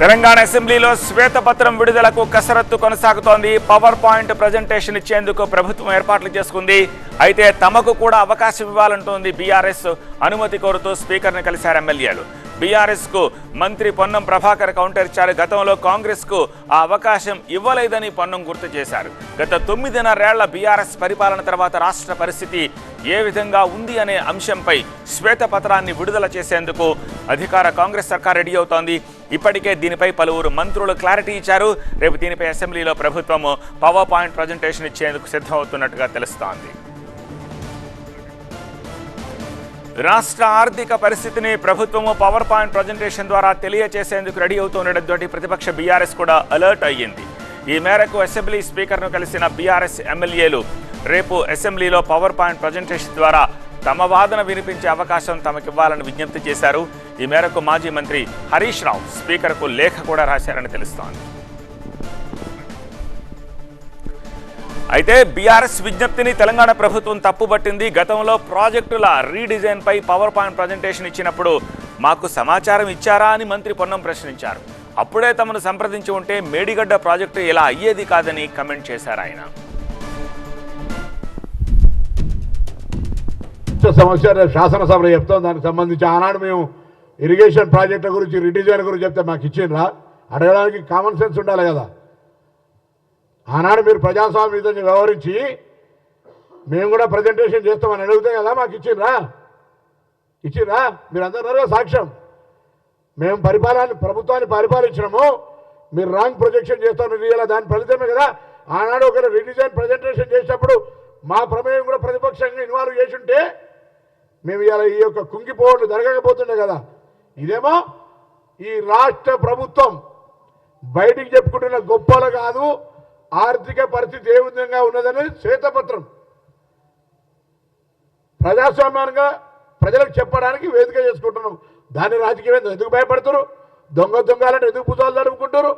తెలంగాణ అసెంబ్లీలో శ్వేతపత్రం విడుదలకు కసరత్తు కొనసాగుతోంది. పవర్ పాయింట్ ప్రజెంటేషన్ ఇచ్చేందుకు ప్రభుత్వం ఏర్పాట్లు చేసుకుంది. అయితే తమకు కూడా అవకాశం ఇవ్వాలంటోంది బీఆర్ఎస్ అనుమతి కోరుతూ స్పీకర్ని కలిశారు ఎమ్మెల్యేలు. బీఆర్ఎస్కు మంత్రి పొన్నం ప్రభాకర్ కౌంటర్ ఇచ్చారు. గతంలో కాంగ్రెస్కు ఆ అవకాశం ఇవ్వలేదని పొన్నం గుర్తు చేశారు. గత తొమ్మిదిన్నరేళ్ళ బీఆర్ఎస్ పరిపాలన తర్వాత రాష్ట్ర పరిస్థితి ఏ విధంగా ఉంది అనే అంశంపై శ్వేతపత్రాన్ని విడుదల చేసేందుకు అధికార కాంగ్రెస్ సర్కార్ రెడీ అవుతోంది. ఇప్పటికే దీనిపై పలువురు మంత్రులు క్లారిటీ ఇచ్చారు. రేపు దీనిపై అసెంబ్లీలో ప్రభుత్వం పవర్ పాయింట్ ప్రజెంటేషన్ ఇచ్చేందుకు సిద్ధమవుతున్నట్టుగా తెలుస్తోంది. రాష్ట్ర ఆర్థిక పరిస్థితిని ప్రభుత్వము పవర్ పాయింట్ ప్రజెంటేషన్ ద్వారా తెలియచేసేందుకు రెడీ అవుతుండటంతో ప్రతిపక్ష బీఆర్ఎస్ కూడా అలర్ట్ అయ్యింది. ఈ మేరకు అసెంబ్లీ స్పీకర్ను కలిసిన బీఆర్ఎస్ ఎమ్మెల్యేలు రేపు అసెంబ్లీలో పవర్ పాయింట్ ప్రజెంటేషన్ ద్వారా తమ వాదన వినిపించే అవకాశం తమకివ్వాలని విజ్ఞప్తి చేశారు. ఈ మేరకు మాజీ మంత్రి హరీష్ రావు స్పీకర్కు లేఖ కూడా రాశారని తెలుస్తోంది. అయితే బీఆర్ఎస్ విజ్ఞప్తిని తెలంగాణ ప్రభుత్వం తప్పుబట్టింది గతంలో ప్రాజెక్టుల రీడిజైన్పై పవర్ పాయింట్ ప్రజెంటేషన్ ఇచ్చినప్పుడు మాకు సమాచారం ఇచ్చారా అని మంత్రి పొన్నం ప్రశ్నించారు. అప్పుడే తమను సంప్రదించి ఉంటే మేడిగడ్డ ప్రాజెక్టు ఇలా అయ్యేది కాదని కమెంట్ చేశారు ఆయన. రాష్ట్ర సమస్య శాసనసభలో చెప్తాం. దానికి సంబంధించి ఆనాడు మేము ఇరిగేషన్ ప్రాజెక్టుల గురించి రిడిజైన్ గురించి చెప్తే మాకు ఇచ్చిండ్రా? అడగడానికి కామన్ సెన్స్ ఉండాలి కదా. ఆనాడు మీరు ప్రజాస్వామ్య వ్యవహరించి మేము కూడా ప్రజెంటేషన్ చేస్తామని అడిగితే కదా మాకు ఇచ్చిండ్రా? ఇచ్చిండ్రా? మీరు అందరూ సాక్ష్యం. మేము పరిపాలన ప్రభుత్వాన్ని పరిపాలించినాము. మీరు రాంగ్ ప్రొజెక్షన్ చేస్తాను ఇలా దాని ఫలితమే కదా. ఆనాడు ఒక రిడిజైన్ ప్రజెంటేషన్ చేసినప్పుడు మా ప్రమేయం కూడా ప్రతిపక్షంగా ఇన్వాల్వ్ చేసింటే మేము ఇవాళ ఈ యొక్క కుంగిపోవడం జరగకపోతుండే కదా. ఇదేమో ఈ రాష్ట్ర ప్రభుత్వం బయటికి చెప్పుకుంటున్న గొప్పలు కాదు ఆర్థిక పరిస్థితి ఏ విధంగా ఉన్నదనేది శ్వేతపత్రం ప్రజాస్వామ్యంగా ప్రజలకు చెప్పడానికి వేదిక చేసుకుంటున్నాం. దాని రాజకీయం ఎందుకు భయపడుతున్నారు దొంగ దొంగలంటే ఎందుకు పూజలు తడుపుకుంటారు